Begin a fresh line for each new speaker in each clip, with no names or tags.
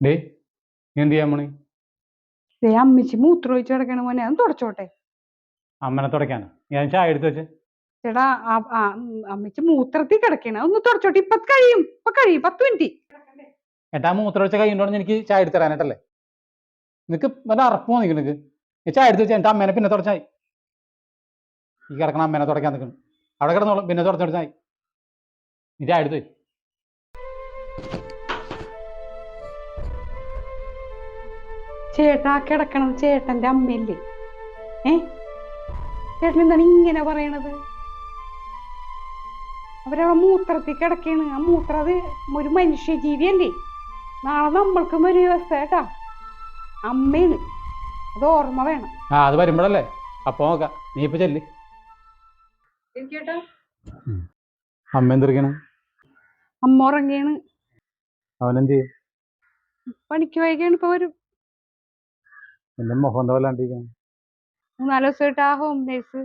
Day എന്ത് ചെയ്യാൻ പോണി
ദേ അമ്മച്ചി മൂത്രം ഒഴിച്ച് കിടക്കണ മോനെ. അത് തുടച്ചോട്ടെ.
അമ്മനെ തുടയ്ക്കാനോ? ഞാൻ ചായ എടുത്ത് വെച്ച്.
ചേട്ടാ ആ ആ, ഉം, അമ്മച്ചി മൂത്രത്തിൽ കിടക്കണ ഒന്ന് തുടച്ചോട്ടെ. ഇപ്പൊ കഴിയും. ഇപ്പൊ കഴിയും. പത്ത് മിനിറ്റ്.
ഏട്ടാ മൂത്രം വെച്ച കൈ കൊണ്ടോണ്ട് എനിക്ക് ചായ എടുത്ത് തരാനായിട്ടല്ലേ? നിനക്ക് വല്ല അറപ്പോ നിനക്ക് നിനക്ക്. ഈ ചായ എടുത്ത് വെച്ചാൽ എന്റെ അമ്മേനെ പിന്നെ തുടച്ചായി. ഈ കിടക്കണ അമ്മേനെ തുടയ്ക്കാൻ നിൽക്കണം അവിടെ കിടന്നോളും. പിന്നെ തുടച്ചെടുത്തായി നീ ചായ എടുത്ത് വെച്ച്
ചേട്ടാ കിടക്കണം ചേട്ടന്റെ അമ്മയല്ലേ? ഏ? ചേട്ടൻ എന്താണ് ഇങ്ങനെ പറയണത്? അവരവിടെ മൂത്രത്തിൽ കിടക്കാണ് ആ മൂത്രം അത് ഒരു മനുഷ്യജീവിയല്ലേ? നാളെ നമ്മൾക്കും ഒരു വ്യവസ്ഥ കേട്ടാ. അമ്മയാണ്. അത് ഓർമ്മ വേണം.
ആ അത് വരുമ്പോഴല്ലേ? അപ്പൊ നോക്കാം. നീ ഇപ്പൊ ചെല്ലി. അമ്മ എന്തിരിക്കണം
അമ്മ ഉറങ്ങിയാണ്
അവനെന്ത് ചെയ്യും?
പണിക്ക് വൈകിയാണ് ഇപ്പൊ വരും.
എന്റെ മുഖം എന്താ വല്ലാണ്ടിരിക്കണം
മൂന്നാൽ ദിവസമായിട്ട് ആ ഹോം നേഴ്സ്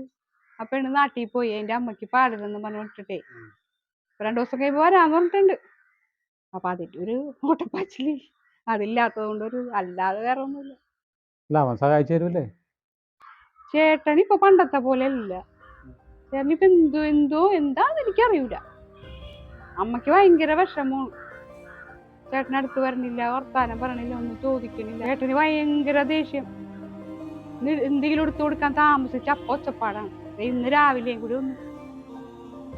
ആ പെണ്ണ് നാട്ടിൽ പോയി. അതിന്റെ അമ്മയ്ക്ക് പാടില്ലെന്ന് പറഞ്ഞിട്ടേ രണ്ടു ദിവസം കഴിയുമ്പോ വരാൻ പറഞ്ഞിട്ടുണ്ട്. അപ്പൊ അതിന്റെ ഒരു ഓട്ടപ്പാച്ചിൽ അതില്ലാത്തത് കൊണ്ട് ഒരു അല്ലാതെ വേറെ ഒന്നുമില്ല.
അല്ല അവൻ സഹായിച്ചു തരൂല്ലേ?
ചേട്ടൻ ഇപ്പൊ പണ്ടത്തെ പോലെ അല്ല. ചേട്ടനിപ്പോ എന്തോ എന്തോ എന്താന്ന് എനിക്കറിയൂല. അമ്മയ്ക്ക് ഭയങ്കര വിഷമമാണ്. ചേട്ടനടുത്ത് വരണില്ല വർത്താനം പറയണില്ല ഒന്നും ചോദിക്കണില്ല. ചേട്ടന് ഭയങ്കര ദേഷ്യം. എന്തെങ്കിലും എടുത്തു കൊടുക്കാൻ താമസിച്ച അപ്പൊ ഒച്ചപ്പാടാണ്. ഇന്ന് രാവിലെയും കൂടി ഒന്ന്.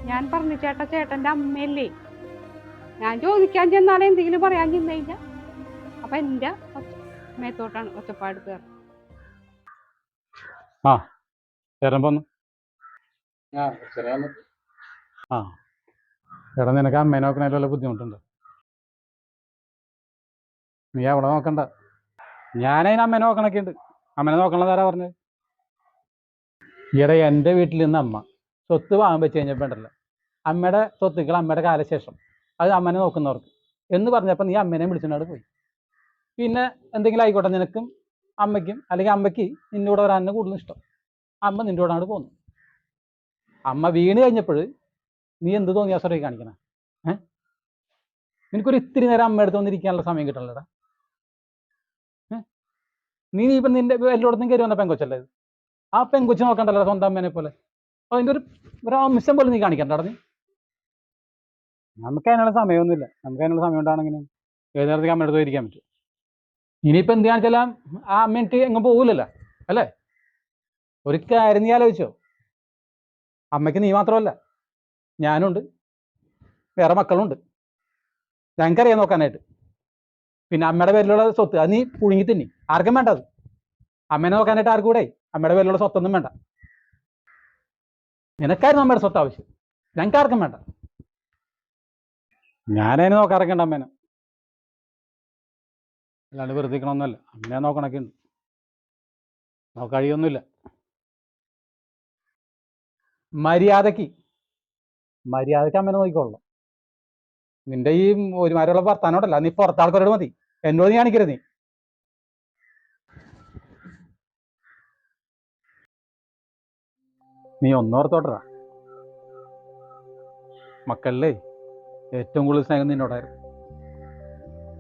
ഞാൻ പറഞ്ഞു ചേട്ടാ ചേട്ടന്റെ അമ്മയല്ലേ? ഞാൻ ചോദിക്കാൻ ചെന്നാലേ എന്തെങ്കിലും പറയാൻ ചെന്ന് കഴിഞ്ഞാ അപ്പൊ എന്റെ അമ്മയത്തോട്ടാണ് മേത്തോട്ടാണ് ഒച്ചപ്പാട് കയറുന്നത്.
ചേട്ടൻ പോന്നു ആ ചേട്ടാ നിനക്ക് അമ്മേനെ നോക്കണേലും വല്ല ബുദ്ധിമുട്ടുണ്ട്? നീ അവിടെ നോക്കണ്ട. ഞാനതിന് അമ്മേനെ നോക്കണൊക്കെ ഉണ്ട് അമ്മേനെ നോക്കണത് ആരാ പറഞ്ഞത് ഈയിടെ എന്റെ വീട്ടിൽ നിന്ന് അമ്മ. സ്വത്ത് വാങ്ങാൻ വെച്ച് കഴിഞ്ഞപ്പോൾ ഉണ്ടല്ലോ അമ്മയുടെ സ്വത്തുക്കൾ അമ്മയുടെ കാലശേഷം. അത് അമ്മനെ നോക്കുന്നവർക്ക്. എന്ന് പറഞ്ഞപ്പോൾ നീ അമ്മേനെ വിളിച്ചുകൊണ്ട് പോയി. പിന്നെ എന്തെങ്കിലും ആയിക്കോട്ടെ നിനക്കും അമ്മയ്ക്കും അല്ലെങ്കിൽ അമ്മയ്ക്ക് നിന്റെ കൂടെ വരാനാണ് കൂടുതൽ ഇഷ്ടം. അമ്മ നിന്റെ കൂടെ അങ്ങോട്ട് പോന്നു. അമ്മ വീണ് കഴിഞ്ഞപ്പോൾ നീ എന്ത് തോന്നിയാ സോറി കാണിക്കണേ? ഏ? നിനക്കൊരു ഇത്തിരി നേരം അമ്മ അടുത്ത് വന്നിരിക്കാനുള്ള സമയം കിട്ടണല്ലടാ. നീ ഇപ്പം നിന്റെ എല്ലായിടത്തും കയറി വന്ന പെങ്കൊച്ചല്ലേ ആ പെങ്കൊച്ച് നോക്കണ്ടല്ലോ സ്വന്തം അമ്മേനെ പോലെ. അപ്പൊ അതിന്റെ ഒരു ഒരു അംശം പോലെ നീ കാണിക്കണ്ട നമുക്ക് അതിനുള്ള സമയമൊന്നുമില്ല. നമുക്ക് അതിനുള്ള സമയം ഉണ്ടാണെങ്കിൽ ഏത് നേരത്തേക്ക് അമ്മയുടെ അടുത്ത് ഇരിക്കാൻ പറ്റും ഇനിയിപ്പോൾ എന്ത് കാണിച്ചാലും ആ അമ്മ എനിക്ക് എങ്ങും പോകില്ലല്ലോ അല്ലേ? ഒരു കാര്യം നീ ആലോചിച്ചോ. അമ്മയ്ക്ക് നീ മാത്രമല്ല ഞാനുണ്ട്. വേറെ മക്കളുണ്ട്. ഞങ്ങൾക്കറിയാം നോക്കാനായിട്ട്. പിന്നെ അമ്മയുടെ പേരിലുള്ള സ്വത്ത് അത് നീ പുഴുങ്ങി തിന്നി. ആർക്കും വേണ്ട അത്. അമ്മേനെ നോക്കാനായിട്ട് ആർക്കും കൂടെ അമ്മയുടെ പേരിലുള്ള സ്വത്തൊന്നും വേണ്ട. നിനക്കായിരുന്നു അമ്മയുടെ സ്വത്ത് ആവശ്യം. ഞങ്ങൾക്ക് ആർക്കും വേണ്ട. ഞാനതിനെ നോക്കാറൊക്കെ ഉണ്ട് അമ്മേനെ. അല്ലാണ്ട് വെറുതെ നിൽക്കണമെന്നല്ല നോക്കണൊക്കെ ഉണ്ട്. നോക്കഴിയൊന്നുമില്ല മര്യാദയ്ക്ക് മര്യാദയ്ക്ക് അമ്മേനെ നോക്കിക്കോളണം നിന്റെ ഈ ഒരുമാരുള്ള വർത്താനോടല്ല നീ പുറത്തെ ആൾക്കാരോട് മതി. എന്നോട് നീ കാണിക്കരുത്. നീ നീ ഒന്നോർത്തോട്ടറാ മക്കളല്ലേ ഏറ്റവും കൂടുതൽ സ്നേഹം നിന്നോടായിരുന്നു.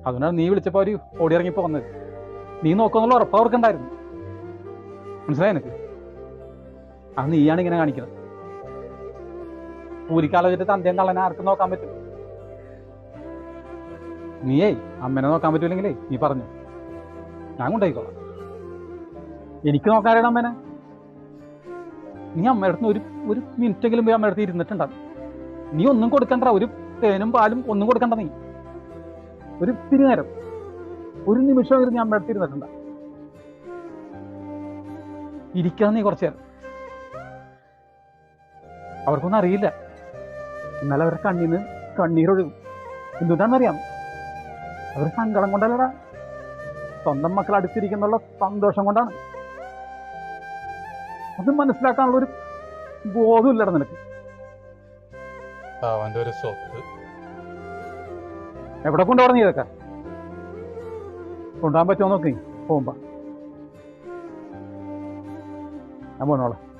അതുകൊണ്ടാണ് നീ വിളിച്ചപ്പോൾ അവർ ഓടിയിറങ്ങിപ്പോ വന്നത്. നീ നോക്കുന്നുള്ള ഉറപ്പ് അവർക്കുണ്ടായിരുന്നു. മനസ്സിലായി എനിക്ക് അത് നീയാണ് ഇങ്ങനെ കാണിക്കുന്നത്. പൂരിക്കാലം വെച്ചിട്ട് കള്ളനെ ആർക്കും നോക്കാൻ പറ്റും നീയേ അമ്മനെ നോക്കാൻ പറ്റൂലെങ്കിലേ നീ പറഞ്ഞു. ഞാൻ കൊണ്ടായിക്കോളാം എനിക്ക് നോക്കാറേടാ അമ്മേനെ? നീ അമ്മയുടെ ഒരു ഒരു മിനിറ്റെങ്കിലും പോയി അമ്മയുടെ അടുത്ത് ഇരുന്നിട്ടുണ്ടാവും നീ ഒന്നും കൊടുക്കണ്ട ഒരു തേനും പാലും ഒന്നും കൊടുക്കണ്ട നീ. ഒരു ഇത്തിരി നേരം ഒരു നിമിഷം ഇരുന്ന് അമ്മയുടെ അടുത്ത് ഇരുന്നിട്ടുണ്ട. ഇരിക്കാൻ നീ കുറച്ചു നേരം. അവർക്കൊന്നും അറിയില്ല. എന്നാൽ അവരുടെ കണ്ണീന്ന് കണ്ണീരൊഴുകും. എന്തുകൊണ്ടാണെന്നറിയാം അവർ സങ്കടം കൊണ്ടല്ലടാ. സ്വന്തം മക്കൾ അടുത്തിരിക്കുന്നുള്ള സന്തോഷം കൊണ്ടാണ്. അത് മനസ്സിലാക്കാനുള്ള ഒരു ബോധമില്ലട നിനക്ക്. അവന്റെ ഒരു സ്വത്ത്. എവിടെ കൊണ്ടുപോകണം ഇതൊക്കെ? കൊണ്ടുപോകാൻ പറ്റുമോ നോക്കി പോകുമ്പോ. ഞാൻ പോണോളാം.